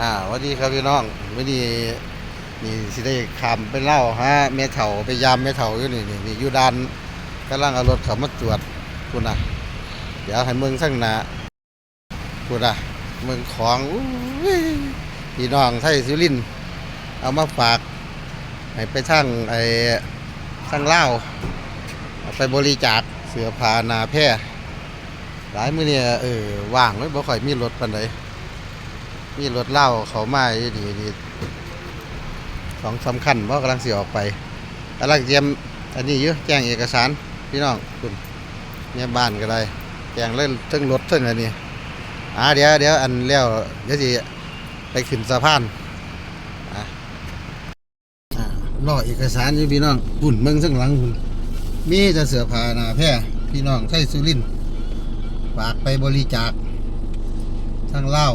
อ่าวัสดีครับพี่น้องวันนี้นี่สิได้ขามไปเล่าฮะแม่เฒ่าไปยามแม่เฒ่าอยู่นี่นี่นี่อยู่ด้านกำลังเอารถเขามาตรวจคุณน่ะเดี๋ยวให้เมืองสั่งหนาคุณน่ะเมืองของพี่น้องไทยสุรินเอามาฝากให้ไปทั้งไอ้ทั้งเล่าไปบริจาคเสือผานาแพร่หลายมือเนี่ยเออว่างไว้บ่ค่อยมีรถปานใด มีรถเหล้าเขามาอยู่ดีดีสองสำคัญว่ากำลังเสิออกไปกำลังเตรียมอันนี้อยู่แจ้งเอกสารพี่น้องคุณเนี่ยบ้านก็ได้แจ้งเล่นเทั้งรถเทั้งอันนี้อ่าเดี๋ยวเดี๋ยวอันเลี้ยวเดี๋ยวสิไปขึ้นสะพานอะอ่ารอเอกสารอยู่พี่น้องปุ่นเมืองซึ่งหลังคุณมีจะเสือผานาแพร่พี่น้องไทยสุรินฝากไปบริจาคทั้งเหล้า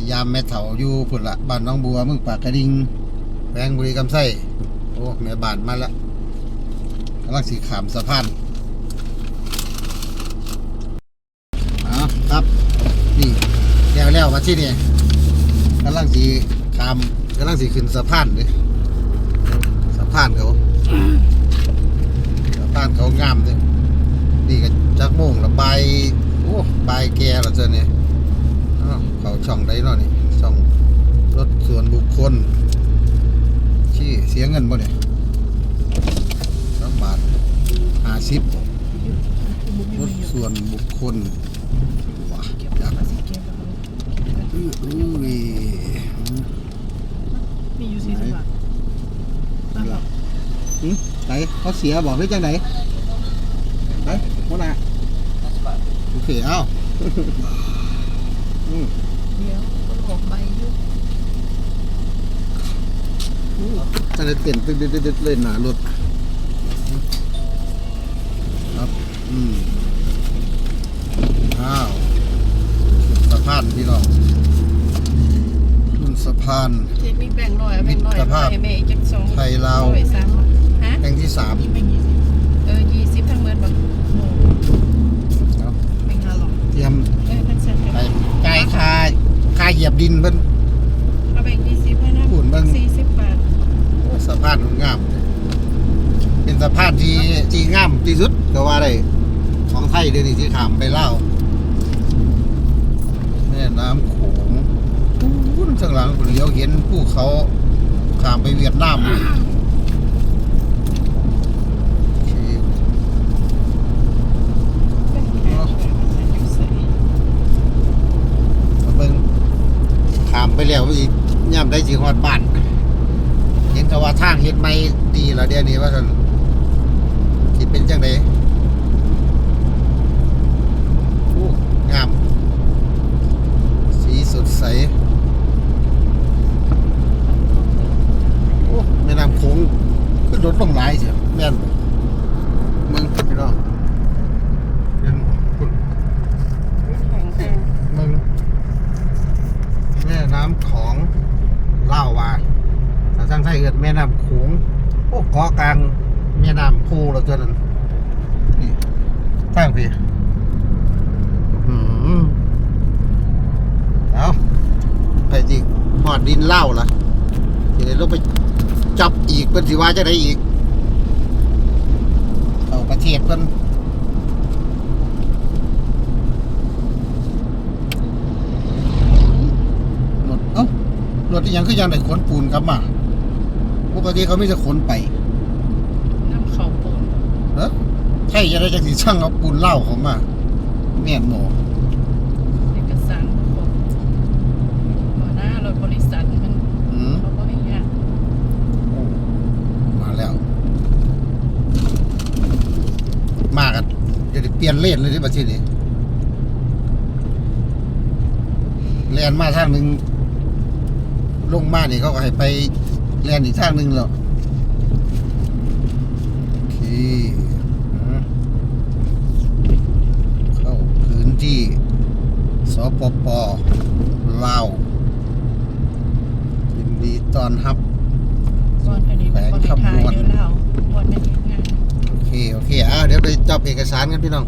พยายามแม่เถาอยู่พุ่นละบ้านน้องบัวมึงปากกระดิ่งแปงบุรีกำไส้โอ้แม่บ้านมาละกำลังสีขามสะพานอ๋อครับนี่แล้วแล้วมาที่นี่กำลังสีขามกำลังสีขึ้นสะพานเลยสะพานเขาสะพานเขางามเลยนี่ก็จักโมงละใบโอ้ใบแก่ละเจ้าเนี่ย อ้าวเขาช่องได้เนาะนี่ช่องรถส่วนบุคคล ที่เสียเงินบ่เนี่ยสองบาทห้าสิบรถส่วนบุคคลว้าอยากอื้ออื้อนี่มีอยู่สี่สิบบาทหรอหไหนเขาเสียบอกได้จังไหนไหนหัวหน้าโอเคเอ้า อืมเดี๋ยวคนออกใบอยุท่านได้เต้นตึ๊ดตึ๊ดตึ๊ดเลยหนารถครับอืมอ้าวสะพานพี่น้องขึ้นสะพานเทคนิคแบ่งร้อยเอาแบ่งร้อยมิตรภาพร้อยแม่อีกจักสองไทยลาวร้อยสามฮะแห่งที่สามนี่แบ่งยี่สิบเออยี่สิบทั้งเมือนแบบโอ้ เนาะ แบ่งห้าร้อย เตรียม เออทั้งเซ็น ไปจ่ายค่าค่า เหยียบดินเพิ่นเอาแบ่งยี่สิบให้นะพูดเบิ่งสี่สิบบาทโอ้สะพานมันงามเป็นสะพานที่ที่งามที่สุดก็ว่าได้ของไทยเดี๋ยวนี้ที่ขามไปเล่าวแม่น้ำโขงอู้นข้างหลังผมเลี้ยวเห็นภูเขาขามไปเวียดนามโอเค แบ่งห้าร้อยอยู่ใส่ มาเบิ่งขามไป แล้วอีกย่ำได้สิฮอดบ้าน เห็นแต่ว่าทางเฮ็ดไม่ดีแล้วเดี๋ยวนี้ว่าท่านคิเป็นจังได๋โอ้งาม สีสดใส โอ้แม่น้ำโขงขึ้นรถลงหลายเสียแม่นบ่เมืองพี่น้องเป็นคุณ แข็งแรง เมืองแม่น้ำของเล่าวว่า สางไทยเกิดแม่น้ำโขงโอ้เกาะกลางแม่น้ำโพเราตัวนั้นนี่ตั้งพี่อืมเอาไปจริงหอดดินเหล่าล่ะทีนี้ลงไปจับอีกเป็นสิว่าจะได้อีก เอาประเทศเพิ่นรถเอ้ารถที่ยังคือยังได้ขนปูนกลับมา ปกติเขาไม่จะขนไปน้ำเขาปูนเออใช่จะได้จากสีช่างเอาปูนเหล้าเขามาแม่นหมอเอกสารทุกคนหัวหน้ารถบริษัทมันอืมเขาบอกอย่างเงี้ยโอ้มาแล้ว มากันจะได้เปลี่ยนเลนเลยที่ประเทศนี้แลนมาทางหนึ่งลงมานี่เขาก็ให้ไป แลนอีกทางหนึ่งแล้วโอเคอืมเข้าพื้นที่สปปลาวยินดีต้อนรับก่อนอันนี้มันบริทายเยอะแล้วก่อนไม่ถึงงาน โอเค โอเคอ่าเดี๋ยวไปจับเอกสารกันพี่น้อง